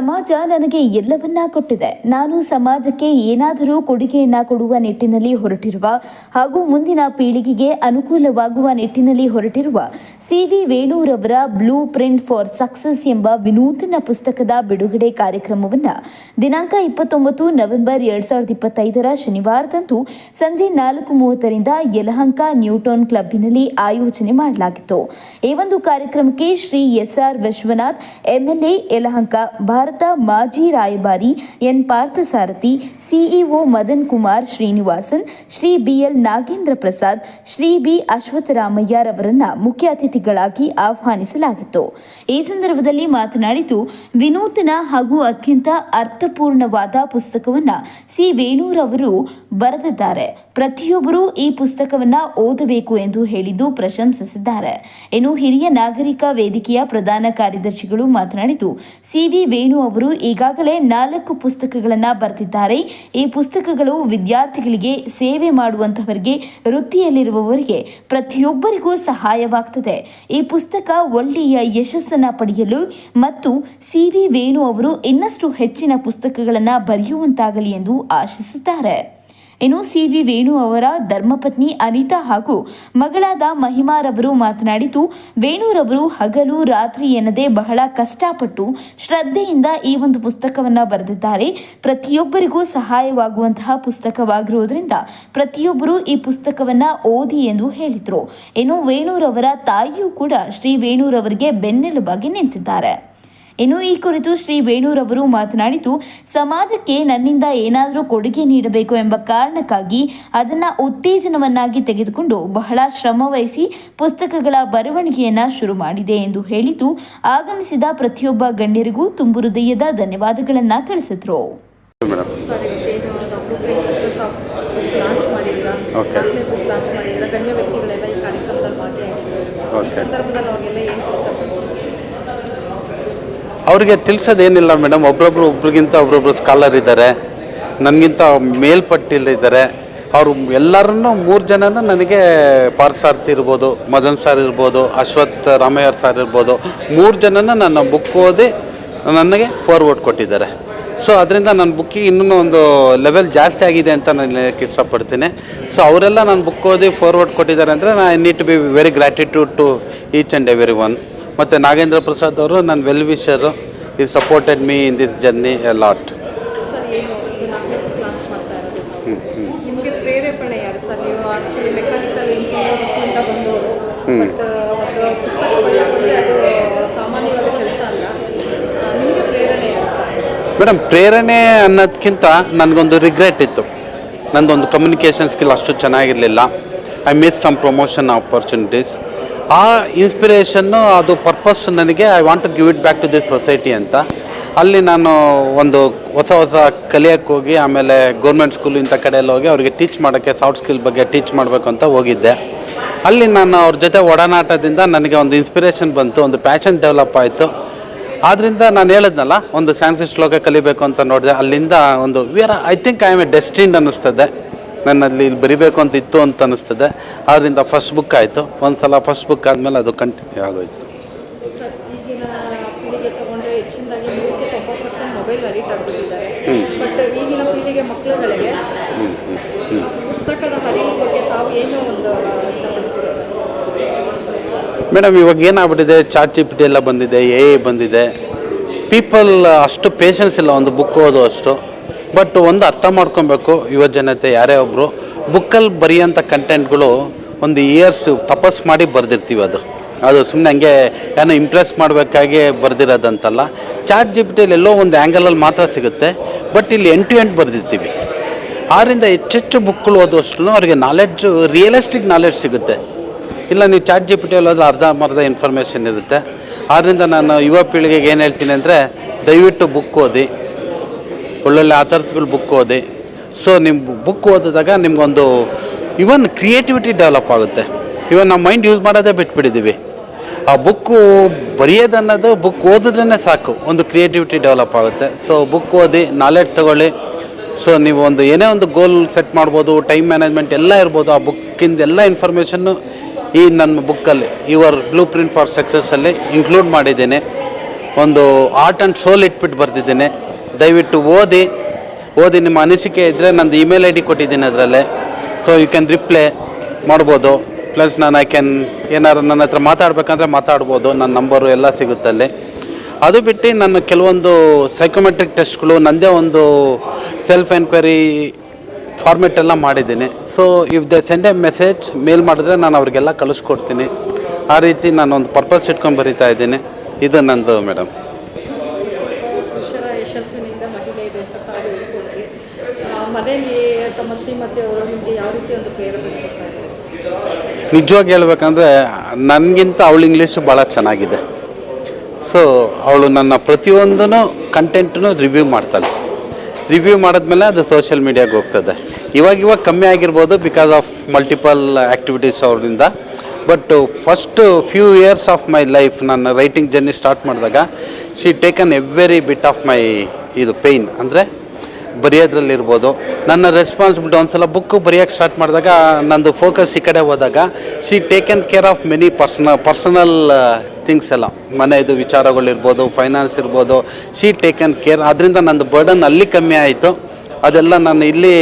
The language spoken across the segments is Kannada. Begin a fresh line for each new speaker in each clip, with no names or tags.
ಸಮಾಜ ನನಗೆ ಎಲ್ಲವನ್ನ ಕೊಟ್ಟಿದೆ. ನಾನು ಸಮಾಜಕ್ಕೆ ಏನಾದರೂ ಕೊಡುಗೆಯನ್ನ ಕೊಡುವ ನಿಟ್ಟಿನಲ್ಲಿ ಹೊರಟಿರುವ ಹಾಗೂ ಮುಂದಿನ ಪೀಳಿಗೆಗೆ ಅನುಕೂಲವಾಗುವ ನಿಟ್ಟಿನಲ್ಲಿ ಹೊರಟಿರುವ ಸಿ ವಿ ವೇಣೂರವರ ಬ್ಲೂ ಪ್ರಿಂಟ್ ಫಾರ್ ಸಕ್ಸಸ್ ಎಂಬ ವಿನೂತನ ಪುಸ್ತಕದ ಬಿಡುಗಡೆ ಕಾರ್ಯಕ್ರಮವನ್ನು ದಿನಾಂಕ ಇಪ್ಪತ್ತೊಂಬತ್ತು ನವೆಂಬರ್ ಎರಡ್ ಸಾವಿರದ ಇಪ್ಪತ್ತೈದರ ಶನಿವಾರದಂದು ಸಂಜೆ ನಾಲ್ಕು ಮೂವತ್ತರಿಂದ ಯಲಹಂಕ ನ್ಯೂಟೌನ್ ಕ್ಲಬ್ನಲ್ಲಿ ಆಯೋಜನೆ ಮಾಡಲಾಗಿತ್ತು. ಈ ಒಂದು ಕಾರ್ಯಕ್ರಮಕ್ಕೆ Shri S R Vishwanath, MLA Yelahanka, Bharat ಮಾಜಿ ರಾಯಭಾರಿ N Parthasarathy, CEO Madan Kumar Srinivasan, Shri BL Nagendra Prasad, Shri B ಅಶ್ವತ್ಥರಾಮಯ್ಯರವರನ್ನ ಮುಖ್ಯ ಅತಿಥಿಗಳಾಗಿ ಆಹ್ವಾನಿಸಲಾಗಿತ್ತು. ಈ ಸಂದರ್ಭದಲ್ಲಿ ಮಾತನಾಡಿದ್ದು ವಿನೂತನ ಹಾಗೂ ಅತ್ಯಂತ ಅರ್ಥಪೂರ್ಣವಾದ ಪುಸ್ತಕವನ್ನ ಸಿ ವೇಣೂರವರು ಬರೆದಿದ್ದಾರೆ. ಪ್ರತಿಯೊಬ್ಬರೂ ಈ ಪುಸ್ತಕವನ್ನ ಓದಬೇಕು ಎಂದು ಹೇಳಿದ್ದು ಪ್ರಶಂಸಿಸಿದ್ದಾರೆ. ಇನ್ನು ಹಿರಿಯ ನಾಗರಿಕ ವೇದಿಕೆಯ ಪ್ರಧಾನ ಕಾರ್ಯದರ್ಶಿಗಳು ಮಾತನಾಡಿದ್ದು ಸಿ ವಿ ವೇಣು ಅವರು ಈಗಾಗಲೇ ನಾಲ್ಕು ಪುಸ್ತಕಗಳನ್ನ ಬರೆದಿದ್ದಾರೆ ಈ ಪುಸ್ತಕಗಳು ವಿದ್ಯಾರ್ಥಿಗಳಿಗೆ ಸೇವೆ ಮಾಡುವಂತಹವರಿಗೆ, ವೃತ್ತಿಯಲ್ಲಿರುವವರಿಗೆ ಪ್ರತಿಯೊಬ್ಬರಿಗೂ ಸಹಾಯವಾಗ್ತದೆ. ಈ ಪುಸ್ತಕ ಒಳ್ಳೆಯ ಯಶಸ್ಸನ್ನ ಪಡೆಯಲು ಮತ್ತು ಸಿ ವಿ ವೇಣು ಅವರು ಇನ್ನಷ್ಟು ಹೆಚ್ಚಿನ ಪುಸ್ತಕಗಳನ್ನು ಬರೆಯುವಂತಾಗಲಿ ಎಂದು ಆಶಿಸಿದ್ದಾರೆ ಇನ್ನು ಸಿ ವಿ ವೇಣು ಅವರ ಧರ್ಮಪತ್ನಿ ಅನಿತಾ ಹಾಗೂ ಮಗಳಾದ ಮಹಿಮಾರವರು ಮಾತನಾಡಿದ್ದು ವೇಣುರವರು ಹಗಲು ರಾತ್ರಿ ಎನ್ನದೇ ಬಹಳ ಕಷ್ಟಪಟ್ಟು ಶ್ರದ್ಧೆಯಿಂದ ಈ ಒಂದು ಪುಸ್ತಕವನ್ನು ಬರೆದಿದ್ದಾರೆ. ಪ್ರತಿಯೊಬ್ಬರಿಗೂ ಸಹಾಯವಾಗುವಂತಹ ಪುಸ್ತಕವಾಗಿರುವುದರಿಂದ ಪ್ರತಿಯೊಬ್ಬರು ಈ ಪುಸ್ತಕವನ್ನು ಓದಿ ಎಂದು ಹೇಳಿದರು. ಇನ್ನು ವೇಣುರವರ ತಾಯಿಯೂ ಕೂಡ ಶ್ರೀ ವೇಣುರವರಿಗೆ ಬೆನ್ನೆಲುಬಾಗಿ ನಿಂತಿದ್ದಾರೆ. ಇನ್ನು ಈ ಕುರಿತು ಶ್ರೀ ವೇಣೂರವರು ಮಾತನಾಡಿದ್ದು ಸಮಾಜಕ್ಕೆ ನನ್ನಿಂದ ಏನಾದರೂ ಕೊಡುಗೆ ನೀಡಬೇಕು ಎಂಬ ಕಾರಣಕ್ಕಾಗಿ ಅದನ್ನು ಉತ್ತೇಜನವನ್ನಾಗಿ ತೆಗೆದುಕೊಂಡು ಬಹಳ ಶ್ರಮವಹಿಸಿ ಪುಸ್ತಕಗಳ ಬರವಣಿಗೆಯನ್ನು ಶುರು ಮಾಡಿದೆ ಎಂದು ಹೇಳಿದ್ದು ಆಗಮಿಸಿದ ಪ್ರತಿಯೊಬ್ಬ ಗಣ್ಯರಿಗೂ ತುಂಬು ಹೃದಯದ ಧನ್ಯವಾದಗಳನ್ನು ತಿಳಿಸಿದರು.
ಮೇಡಮ್ ಅವ್ರಿಗೆ ತಿಳಿಸೋದೇನಿಲ್ಲ ಮೇಡಮ್. ಒಬ್ರೊಬ್ರು ಒಬ್ರಿಗಿಂತ ಒಬ್ರೊಬ್ರು ಸ್ಕಾಲರ್ ಇದ್ದಾರೆ ನನಗಿಂತ ಮೇಲ್ಪಟ್ಟಿಲ್ಲಿದ್ದಾರೆ ಅವರು ಎಲ್ಲರನ್ನೂ ಮೂರು ಜನನೂ ನನಗೆ ಪಾರ್ಸಾರ್ಥಿ ಇರ್ಬೋದು, ಮದನ್ ಸರ್ ಇರ್ಬೋದು, ಅಶ್ವಥ್ ರಾಮಯ್ಯ ಸರ್ ಇರ್ಬೋದು. ಮೂರು ಜನನ ನನ್ನ ಬುಕ್ ಓದಿ ನನಗೆ ಫಾರ್ವರ್ಡ್ ಕೊಟ್ಟಿದ್ದಾರೆ. ಸೊ ಅದರಿಂದ ನನ್ನ ಬುಕ್ಕಿಗೆ ಇನ್ನೂ ಒಂದು ಲೆವೆಲ್ ಜಾಸ್ತಿ ಆಗಿದೆ ಅಂತ ನಾನು ಹೇಳಕ್ಕೆ ಇಷ್ಟಪಡ್ತೀನಿ. ಸೊ ಅವರೆಲ್ಲ ನನ್ನ ಬುಕ್ ಓದಿ ಫಾರ್ವರ್ಡ್ ಕೊಟ್ಟಿದ್ದಾರೆ ಅಂದರೆ ನಾ need to be very gratitude to each and every one ಮತ್ತು ನಾಗೇಂದ್ರ ಪ್ರಸಾದ್ ಅವರು ನನ್ನ ವೆಲ್ ವಿಷರು ಈ supported me in this journey a lot madam ಪ್ರೇರಣೆ ಅನ್ನೋದಕ್ಕಿಂತ ನನಗೊಂದು ರಿಗ್ರೆಟ್ ಇತ್ತು. ನಂದೊಂದು ಕಮ್ಯುನಿಕೇಷನ್ ಸ್ಕಿಲ್ ಅಷ್ಟು ಚೆನ್ನಾಗಿರಲಿಲ್ಲ. I miss some promotion opportunities ಆ ಇನ್ಸ್ಪಿರೇಷನ್ನು ಅದು ಪರ್ಪಸ್ ನನಗೆ I want to give it back to this society ಅಂತ. ಅಲ್ಲಿ ನಾನು ಒಂದು ಹೊಸ ಹೊಸ ಕಲಿಯಕ್ಕೆ ಹೋಗಿ, ಆಮೇಲೆ ಗೌರ್ಮೆಂಟ್ ಸ್ಕೂಲ್ ಇಂಥ ಕಡೆಯಲ್ಲಿ ಹೋಗಿ, ಅವರಿಗೆ ಟೀಚ್ ಮಾಡೋಕ್ಕೆ ಸಾಫ್ಟ್ ಸ್ಕಿಲ್ ಬಗ್ಗೆ ಟೀಚ್ ಮಾಡಬೇಕು ಅಂತ ಹೋಗಿದ್ದೆ. ಅಲ್ಲಿ ನಾನು ಅವ್ರ ಜೊತೆ ಒಡನಾಟದಿಂದ ನನಗೆ ಒಂದು ಇನ್ಸ್ಪಿರೇಷನ್ ಬಂತು, ಒಂದು ಪ್ಯಾಷನ್ ಡೆವಲಪ್ ಆಯಿತು. ಆದ್ದರಿಂದ ನಾನು ಹೇಳಿದ್ನಲ್ಲ, ಒಂದು ಸ್ಯಾನ್ಸ್ಕ್ರಿಟ್ ಶ್ಲೋಕ ಕಲಿಬೇಕು ಅಂತ ನೋಡಿದೆ. ಅಲ್ಲಿಂದ ಒಂದು we are I think I am a destined ಅನ್ನಿಸ್ತದೆ. ನನ್ನಲ್ಲಿ ಇಲ್ಲಿ ಬರಿಬೇಕು ಅಂತ ಇತ್ತು ಅಂತ ಅನ್ನಿಸ್ತದೆ. ಆದ್ದರಿಂದ ಫಸ್ಟ್ ಬುಕ್ ಆಯಿತು. ಒಂದು ಸಲ ಫಸ್ಟ್ ಬುಕ್ ಆದಮೇಲೆ ಅದು ಕಂಟಿನ್ಯೂ ಆಗೋಯ್ತು. ಮೇಡಮ್ ಇವಾಗ ಏನಾಗ್ಬಿಟ್ಟಿದೆ? ಚಾಟ್ ಜಿ ಪಿ ಟಿ ಎಲ್ಲ ಬಂದಿದೆ ಎ ಬಂದಿದೆ. ಪೀಪಲ್ ಅಷ್ಟು ಪೇಷನ್ಸ್ ಇಲ್ಲ ಒಂದು ಬುಕ್ ಓದೋ ಅಷ್ಟು. ಬಟ್ ಒಂದು ಅರ್ಥ ಮಾಡ್ಕೊಬೇಕು, ಯುವ ಜನತೆ ಯಾರೇ ಒಬ್ಬರು ಬುಕ್ಕಲ್ಲಿ ಬರೆಯೋಂಥ ಕಂಟೆಂಟ್ಗಳು ಒಂದು ಇಯರ್ಸ್ ತಪಸ್ ಮಾಡಿ ಬರೆದಿರ್ತೀವಿ ಅದು. ಅದು ಸುಮ್ಮನೆ ಹಂಗೆ ಏನೋ ಇಂಪ್ರೆಸ್ ಮಾಡಬೇಕಾಗಿ ಬರೆದಿರೋದಂತಲ್ಲ. ಚಾಟ್ ಜಿ ಟಿಯಲ್ಲಿ ಎಲ್ಲೋ ಒಂದು ಆ್ಯಂಗಲಲ್ಲಿ ಮಾತ್ರ ಸಿಗುತ್ತೆ, ಬಟ್ ಇಲ್ಲಿ ಎಂಟು ಎಂಟು ಬರೆದಿರ್ತೀವಿ. ಆರಿಂದ ಹೆಚ್ಚೆಚ್ಚು ಬುಕ್ಗಳು ಓದುವಷ್ಟು ಅವರಿಗೆ ನಾಲೆಡ್ಜು ರಿಯಲಿಸ್ಟಿಕ್ ನಾಲೆಡ್ಜ್ ಸಿಗುತ್ತೆ. ಇಲ್ಲ, ನೀವು ಚಾಟ್ ಜಿ ಪಿ ಟಿ ಹೋದ್ರೆ ಅರ್ಧ ಇನ್ಫಾರ್ಮೇಷನ್ ಇರುತ್ತೆ. ಆದ್ದರಿಂದ ನಾನು ಯುವ ಪೀಳಿಗೆಗೆ ಏನು ಹೇಳ್ತೀನಿ ಅಂದರೆ ದಯವಿಟ್ಟು ಬುಕ್ ಓದಿ. ಒಳ್ಳೊಳ್ಳೆ ಆಥರ್ಸ್ಗಳು ಬುಕ್ ಓದಿ. ಸೊ ನಿಮ್ಮ ಬುಕ್ ಓದಿದಾಗ ನಿಮಗೊಂದು ಇವನ್ ಕ್ರಿಯೇಟಿವಿಟಿ ಡೆವಲಪ್ ಆಗುತ್ತೆ. ಇವನ್ ನಾವು ಮೈಂಡ್ ಯೂಸ್ ಮಾಡೋದೇ ಬಿಟ್ಬಿಟ್ಟಿದ್ದೀವಿ ಆ ಬುಕ್ಕು ಬರೆಯೋದನ್ನೋದು ಬುಕ್ ಓದಿದ್ರೇ ಸಾಕು. ಒಂದು ಕ್ರಿಯೇಟಿವಿಟಿ ಡೆವಲಪ್ ಆಗುತ್ತೆ. ಸೊ ಬುಕ್ ಓದಿ ನಾಲೆಡ್ಜ್ ತಗೊಳ್ಳಿ. ಸೊ ನೀವು ಒಂದು ಏನೇ ಒಂದು ಗೋಲ್ ಸೆಟ್ ಮಾಡ್ಬೋದು ಟೈಮ್ ಮ್ಯಾನೇಜ್ಮೆಂಟ್ ಎಲ್ಲ ಇರ್ಬೋದು, ಆ ಬುಕ್ಕಿಂದ ಎಲ್ಲ ಇನ್ಫಾರ್ಮೇಷನ್ನು ಈ ನನ್ನ ಬುಕ್ಕಲ್ಲಿ ಯುವರ್ ಬ್ಲೂ ಪ್ರಿಂಟ್ ಫಾರ್ ಸಕ್ಸಸ್ಸಲ್ಲಿ ಇನ್ಕ್ಲೂಡ್ ಮಾಡಿದ್ದೀನಿ. ಒಂದು ಆರ್ಟ್ ಆ್ಯಂಡ್ ಸೋಲ್ ಇಟ್ಬಿಟ್ಟು ಬರ್ತಿದ್ದೀನಿ ದಯವಿಟ್ಟು ಓದಿ ಓದಿ ನಿಮ್ಮ ಅನಿಸಿಕೆ ಇದ್ದರೆ ನಂದು ಇಮೇಲ್ ಐ ಡಿ ಕೊಟ್ಟಿದ್ದೀನಿ ಅದರಲ್ಲೇ. ಸೊ ಯು ಕ್ಯಾನ್ ರಿಪ್ಲೈ ಮಾಡ್ಬೋದು. ಪ್ಲಸ್ ನಾನು ಐ ಕ್ಯಾನ್ ಏನಾದ್ರು ನನ್ನ ಹತ್ರ ಮಾತಾಡಬೇಕಂದ್ರೆ ಮಾತಾಡ್ಬೋದು. ನನ್ನ ನಂಬರು ಎಲ್ಲ ಸಿಗುತ್ತಲ್ಲಿ ಅದು ಬಿಟ್ಟು ನನ್ನ ಕೆಲವೊಂದು ಸೈಕೋಮೆಟ್ರಿಕ್ ಟೆಸ್ಟ್ಗಳು ನನ್ನದೇ ಒಂದು ಸೆಲ್ಫ್ ಎನ್ಕ್ವೈರಿ ಫಾರ್ಮೆಟ್ ಎಲ್ಲ ಮಾಡಿದ್ದೀನಿ. So if they send a message mail ಮಾಡಿದ್ರೆ ನಾನು ಅವ್ರಿಗೆಲ್ಲ ಕಳಿಸ್ಕೊಡ್ತೀನಿ. ಆ ರೀತಿ ನಾನು ಒಂದು ಪರ್ಪಸ್ ಇಟ್ಕೊಂಡು ಬರೀತಾ ಇದ್ದೀನಿ. ಇದು ನಂದು ಮೇಡಮ್
ಪುರುಷರ ಯಶಸ್ವಿನಿಂದ ಮಹಿಳೆ ಇದೆ ಅಂತ ತಾವು ಹೇಳ್ಕೊಟ್ರಿ ಆ, ಮನೆಯಲ್ಲಿ ತಮ್ಮ
ನಿಜವಾಗಿ ಹೇಳ್ಬೇಕಂದ್ರೆ ನನಗಿಂತ ಅವಳು ಇಂಗ್ಲೀಷು ಭಾಳ ಚೆನ್ನಾಗಿದೆ. ಸೊ ಅವಳು ನನ್ನ ಪ್ರತಿಯೊಂದೂ ಕಂಟೆಂಟನ್ನು ರಿವ್ಯೂ ಮಾಡ್ತಾಳೆ. ರಿವ್ಯೂ ಮಾಡಿದ್ಮೇಲೆ ಅದು ಸೋಷಿಯಲ್ ಮೀಡಿಯಾಗೆ ಹೋಗ್ತದೆ. ಇವಾಗ ಇವಾಗ ಕಮ್ಮಿ ಆಗಿರ್ಬೋದು ಬಿಕಾಸ್ ಆಫ್ ಮಲ್ಟಿಪಲ್ ಆ್ಯಕ್ಟಿವಿಟೀಸ್ ಅವರಿಂದ. But first few years of my life ನನ್ನ ರೈಟಿಂಗ್ ಜರ್ನಿ ಸ್ಟಾರ್ಟ್ ಮಾಡಿದಾಗ she taken every bit of my ಇದು ಪೇಯ್ನ್ ಅಂದರೆ ಬರೆಯೋದ್ರಲ್ಲಿರ್ಬೋದು. ನನ್ನ ರೆಸ್ಪಾನ್ಸಿಬಿಲಿಟಿ ಒಂದ್ಸಲ ಬುಕ್ಕು ಬರೆಯೋಕ್ಕೆ ಸ್ಟಾರ್ಟ್ ಮಾಡಿದಾಗ, ನಂದು ಫೋಕಸ್ ಈ ಕಡೆ ಹೋದಾಗ she taken care of many person personal things ಎಲ್ಲ. ಮನೆಯದು ವಿಚಾರಗಳಿರ್ಬೋದು ಫೈನಾನ್ಸ್ ಇರ್ಬೋದು. ಶಿ ಟೇಕನ್ ಕೇರ್ ಅದರಿಂದ ನಂದು ಬರ್ಡನ್ ಅಲ್ಲಿ ಕಮ್ಮಿ ಆಯಿತು. ಅದೆಲ್ಲ ನಾನು ಇಲ್ಲಿ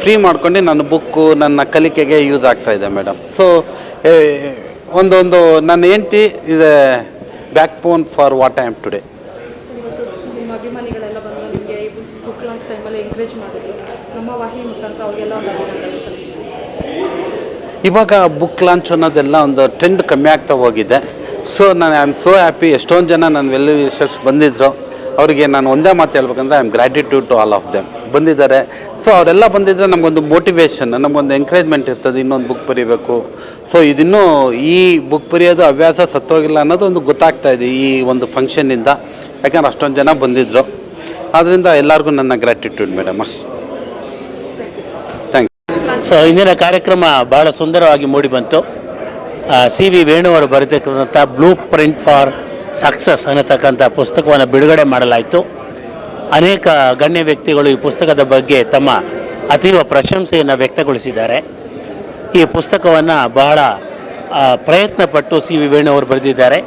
ಫ್ರೀ ಮಾಡ್ಕೊಂಡು ನನ್ನ ಬುಕ್ಕು ನನ್ನ ಕಲಿಕೆಗೆ ಯೂಸ್ ಆಗ್ತಾ ಇದೆ ಮೇಡಮ್ ಸೊ ಒಂದೊಂದು, ನನ್ನ ಹೆಂಡ್ತಿ, ಇದೆ backbone for what I am today
sir, ಇವತ್ತು ನಿಮ್ಮ ಅಭಿಮಾನಿಗಳೆಲ್ಲ ಬಂದು ನಿಮಗೆ ಈ ಬುಕ್ ಲಾಂಚ್ ಟೈಮಲ್ಲಿ ಎಂಕರೇಜ್ ಮಾಡಿದ್ರು ನಮ್ಮ ವಾಹಿನಿ ಮುಖಾಂತರ ಅವರಿಗೆಲ್ಲ ಒಂದು ಅಭಿನಂದನೆ
ಇವಾಗ ಬುಕ್ ಲಾಂಚ್ ಅನ್ನೋದೆಲ್ಲ ಒಂದು ಟ್ರೆಂಡ್ ಕಮ್ಮಿ ಆಗ್ತಾ ಹೋಗಿದೆ. ಸೊ ನಾನು ಐ ಆಮ್ ಸೋ ಹ್ಯಾಪಿ ಎಷ್ಟೊಂದು ಜನ ನನ್ನ ವೆಲ್ ವಿಷರ್ಸ್ ಬಂದಿದ್ದರು ಅವರಿಗೆ ನಾನು ಒಂದೇ ಮಾತು ಹೇಳ್ಬೇಕಂದ್ರೆ I am gratitude to all of them ಬಂದಿದ್ದಾರೆ. ಸೊ ಅವರೆಲ್ಲ ಬಂದಿದ್ದರೆ ನಮಗೊಂದು ಮೋಟಿವೇಶನ್ ನಮಗೊಂದು ಎಂಕರೇಜ್ಮೆಂಟ್ ಇರ್ತದೆ. ಇನ್ನೊಂದು ಬುಕ್ ಬರೀಬೇಕು. ಸೊ ಇದಿನ್ನೂ ಈ ಬುಕ್ ಬರೆಯೋದು ಹವ್ಯಾಸ ಸತ್ತೋಗಿಲ್ಲ ಅನ್ನೋದು ಒಂದು ಗೊತ್ತಾಗ್ತಾ ಇದೆ ಈ ಒಂದು ಫಂಕ್ಷನ್ನಿಂದ ಯಾಕಂದ್ರೆ ಅಷ್ಟೊಂದು ಜನ ಬಂದಿದ್ದರು ಆದ್ದರಿಂದ ಎಲ್ಲರಿಗೂ ನನ್ನ ಗ್ರ್ಯಾಟಿಟ್ಯೂಡ್ ಮೇಡಮ್ ಅಷ್ಟು. ಥ್ಯಾಂಕ್
ಸೊ ಇಂದಿನ ಕಾರ್ಯಕ್ರಮ ಬಹಳ ಸುಂದರವಾಗಿ ಮೂಡಿಬಂತು ಸಿ ವಿ ವೇಣು ಅವರು ಬರೆದಿರ್ತಕ್ಕಂಥ ಬ್ಲೂ ಪ್ರಿಂಟ್ ಫಾರ್ ಸಕ್ಸಸ್ ಅನ್ನತಕ್ಕಂಥ ಪುಸ್ತಕವನ್ನು ಬಿಡುಗಡೆ ಮಾಡಲಾಯಿತು. ಅನೇಕ ಗಣ್ಯ ವ್ಯಕ್ತಿಗಳು ಈ ಪುಸ್ತಕದ ಬಗ್ಗೆ ತಮ್ಮ ಅತೀವ ಪ್ರಶಂಸೆಯನ್ನು ವ್ಯಕ್ತಗೊಳಿಸಿದ್ದಾರೆ. ಈ ಪುಸ್ತಕವನ್ನು ಬಹಳ ಪ್ರಯತ್ನಪಟ್ಟು ಸಿ ವಿ ವೇಣು ಅವರು ಬರೆದಿದ್ದಾರೆ.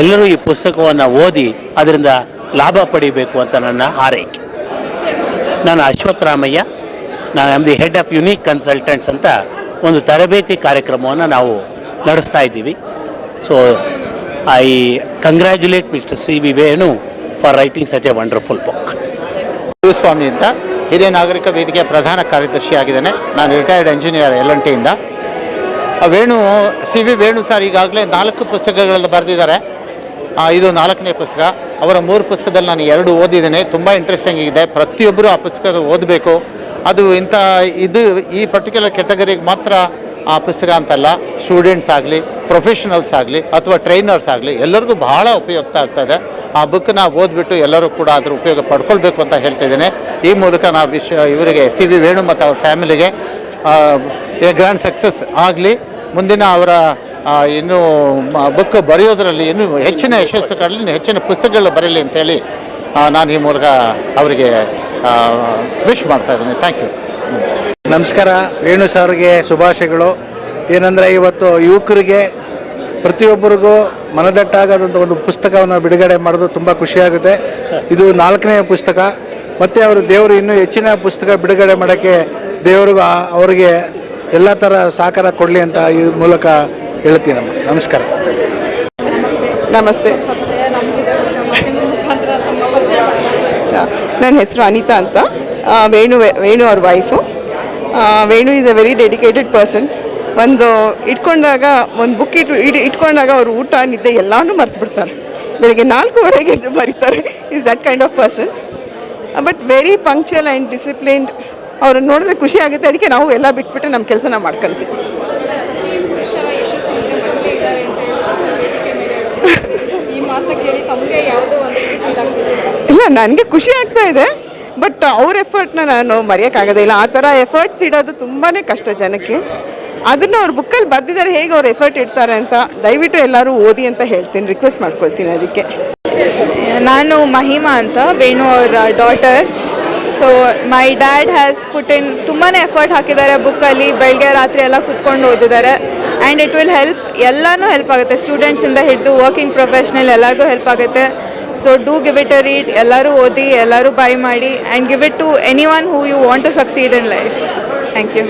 ಎಲ್ಲರೂ ಈ ಪುಸ್ತಕವನ್ನು ಓದಿ, ಅದರಿಂದ ಲಾಭ ಪಡಿಬೇಕು ಅಂತ ನನ್ನ ಆರೈಕೆ ನಾನು ಅಶ್ವಥ್ ರಾಮಯ್ಯ ನಾನು am the head of unique consultants ಅಂತ ಒಂದು ತರಬೇತಿ ಕಾರ್ಯಕ್ರಮವನ್ನು ನಾವು ನಡೆಸ್ತಾ ಇದ್ದೀವಿ. So I congratulate mister C V Venu for writing such a wonderful book
Swamy ಅಂತ ಹಿರಿಯ ನಾಗರಿಕ ವೇದಿಕೆಯ ಪ್ರಧಾನ ಕಾರ್ಯದರ್ಶಿ ಆಗಿದ್ದೇನೆ ನಾನು retired engineer L N ಟಿಯಿಂದ Venu C V Venu sir ಈಗಾಗಲೇ ನಾಲ್ಕು ಪುಸ್ತಕಗಳಲ್ಲಿ ಬರೆದಿದ್ದಾರೆ. ಇದು ನಾಲ್ಕನೇ ಪುಸ್ತಕ. ಅವರ ಮೂರು ಪುಸ್ತಕದಲ್ಲಿ ನಾನು ಎರಡು ಓದಿದ್ದೇನೆ. ತುಂಬ ಇಂಟ್ರೆಸ್ಟಿಂಗ್ ಇದೆ ಪ್ರತಿಯೊಬ್ಬರು ಆ ಪುಸ್ತಕ ಓದಬೇಕು. ಅದು ಇಂಥ, ಇದು ಈ ಪರ್ಟಿಕ್ಯುಲರ್ ಕೆಟಗರಿಗೆ ಮಾತ್ರ ಆ ಪುಸ್ತಕ ಅಂತಲ್ಲ. ಸ್ಟೂಡೆಂಟ್ಸ್ ಆಗಲಿ ಪ್ರೊಫೆಷನಲ್ಸ್ ಆಗಲಿ, ಅಥವಾ ಟ್ರೈನರ್ಸ್ ಆಗಲಿ, ಎಲ್ಲರಿಗೂ ಬಹಳ ಉಪಯುಕ್ತ ಆಗ್ತದೆ. ಆ ಬುಕ್ನ ಓದ್ಬಿಟ್ಟು ಎಲ್ಲರೂ ಕೂಡ ಅದ್ರ ಉಪಯೋಗ ಪಡ್ಕೊಳ್ಬೇಕು ಅಂತ ಹೇಳ್ತಿದ್ದೇನೆ ಈ ಮೂಲಕ ನಾವು ವಿಶ್ವ ಇವರಿಗೆ ಸಿ ವಿ ವೇಣು ಮತ್ತು ಅವ್ರ ಫ್ಯಾಮಿಲಿಗೆ ಎ ಗ್ರ್ಯಾಂಡ್ ಸಕ್ಸಸ್ ಆಗಲಿ, ಮುಂದಿನ ಅವರ ಇನ್ನೂ ಬುಕ್ ಬರೆಯೋದರಲ್ಲಿ ಇನ್ನೂ ಹೆಚ್ಚಿನ ಯಶಸ್ಸು ಕಾಣಲಿ ಹೆಚ್ಚಿನ ಪುಸ್ತಕಗಳು ಬರಲಿ ಅಂತೇಳಿ ನಾನು ಈ ಮೂಲಕ ಅವರಿಗೆ ವಿಶ್ ಮಾಡ್ತಾ ಇದ್ದೀನಿ. ಥ್ಯಾಂಕ್ ಯು
ನಮಸ್ಕಾರ. ವೇಣು ಸರ್ಗೆ ಶುಭಾಶಯಗಳು. ಏನಂದರೆ ಇವತ್ತು ಯುವಕರಿಗೆ, ಪ್ರತಿಯೊಬ್ಬರಿಗೂ ಮನದಟ್ಟಾಗದಂಥ ಒಂದು ಪುಸ್ತಕವನ್ನು ಬಿಡುಗಡೆ ಮಾಡೋದು ತುಂಬ ಖುಷಿಯಾಗುತ್ತೆ ಇದು ನಾಲ್ಕನೇ ಪುಸ್ತಕ. ಮತ್ತು ಅವರು ದೇವರು ಇನ್ನೂ ಹೆಚ್ಚಿನ ಪುಸ್ತಕ ಬಿಡುಗಡೆ ಮಾಡೋಕ್ಕೆ ದೇವರಿಗೂ ಅವರಿಗೆ ಎಲ್ಲ ಥರ ಸಹಕಾರ ಕೊಡಲಿ ಅಂತ ಈ ಮೂಲಕ ಹೇಳ್ತೀನಮ್ಮ ನಮಸ್ಕಾರ.
ನಮಸ್ತೆ. ನನ್ನ ಹೆಸರು ಅನಿತಾ ಅಂತ. ವೇಣು ವೇಣು ಅವ್ರ wife Venu is a very dedicated person ಒಂದು ಇಟ್ಕೊಂಡಾಗ, ಒಂದು ಬುಕ್ ಇಟ್ಟು, ಇಡ್, ಇಟ್ಕೊಂಡಾಗ ಅವರು ಊಟ, ನಿದ್ದೆ ಎಲ್ಲಾನು ಮರ್ತು ಬಿಡ್ತಾರೆ. ಬೆಳಿಗ್ಗೆ ನಾಲ್ಕೂವರೆಗೆ ಬರೀತಾರೆ is that kind of person but very punctual and disciplined ಅವ್ರನ್ನ ನೋಡಿದ್ರೆ ಖುಷಿ ಆಗುತ್ತೆ. ಅದಕ್ಕೆ ನಾವು ಎಲ್ಲ ಬಿಟ್ಬಿಟ್ಟು ನಮ್ಮ ಕೆಲಸನ ಮಾಡ್ಕೊಂತೀವಿ
ಪುರುಷರ ಯಶಸ್ಸಿನಿಂದ ಮಹಿಳೆ ಇದ್ದಾರೆ ಅಂತ ಹೇಳಿ ಸರ್ ವೇದಿಕೆ ಮೇಲೆ ಈ ಮಾತು ಕೇಳಿ ತಮಗೆ ಯಾವುದೋ ಒಂದು ಫೀಲ್ ಆಗ್ತಿದೆ
ಇಲ್ಲ ನನಗೆ ಖುಷಿ ಆಗ್ತಾ ಇದೆ ಬಟ್ ಅವ್ರ ಎಫರ್ಟ್ನ ನಾನು ಮರೆಯೋಕ್ಕಾಗೋದೇ ಇಲ್ಲ. ಆ ಥರ ಎಫರ್ಟ್ಸ್ ಇಡೋದು ತುಂಬಾ ಕಷ್ಟ ಜನಕ್ಕೆ. ಅದನ್ನು ಅವ್ರ ಬುಕ್ಕಲ್ಲಿ ಬರೆದಿದ್ದಾರೆ ಹೇಗೆ ಅವ್ರು ಎಫರ್ಟ್ ಇಡ್ತಾರೆ ಅಂತ ದಯವಿಟ್ಟು ಎಲ್ಲರೂ ಓದಿ ಅಂತ ಹೇಳ್ತೀನಿ ರಿಕ್ವೆಸ್ಟ್ ಮಾಡ್ಕೊಳ್ತೀನಿ ಅದಕ್ಕೆ.
ನಾನು ಮಹಿಮಾ ಅಂತ ವೇಣು ಅವರ daughter so so my dad has put in ತುಂಬಾ ಎಫರ್ಟ್ ಹಾಕಿದ್ದಾರೆ ಬುಕ್ಕಲ್ಲಿ ಬೆಳಗ್ಗೆ ರಾತ್ರಿ ಎಲ್ಲ ಕುತ್ಕೊಂಡು ಓದಿದ್ದಾರೆ. ಆ್ಯಂಡ್ ಇಟ್ ವಿಲ್ ಹೆಲ್ಪ್ ಎಲ್ಲನೂ ಹೆಲ್ಪ್ ಆಗುತ್ತೆ. ಸ್ಟೂಡೆಂಟ್ಸಿಂದ ಹಿಡಿದು ವರ್ಕಿಂಗ್ ಪ್ರೊಫೆಷ್ನಲ್ ಎಲ್ಲರಿಗೂ ಹೆಲ್ಪ್ ಆಗುತ್ತೆ. So do give it a read ಎಲ್ಲರೂ ಓದಿ, ಎಲ್ಲರೂ ಬೈ ಮಾಡಿ and give it to anyone who you want to succeed in life thank you